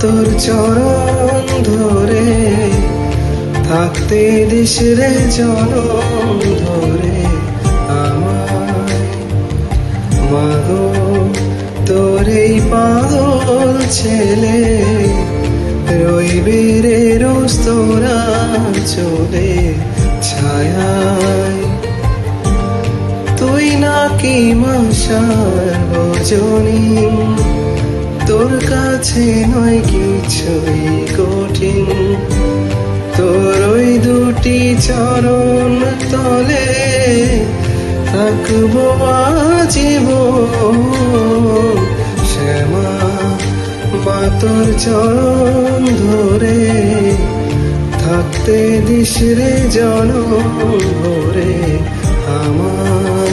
তোর চরণ ধরে থাকতে দিস রে জনম ধরে আমায়। মাগো, তোর এই পাগল ছেলে, রইবে রে রোজ তোরা চলে ছায়ায়। তুই নাকি মশার রজনী তোর কাছে নয় কিছুই কঠিন। তোর ওই দুটি চরণ তলে থাকব জীবন শ্যামা মা তোর চরণ ধরে থাকতে দিস রে জন ভরে আমার।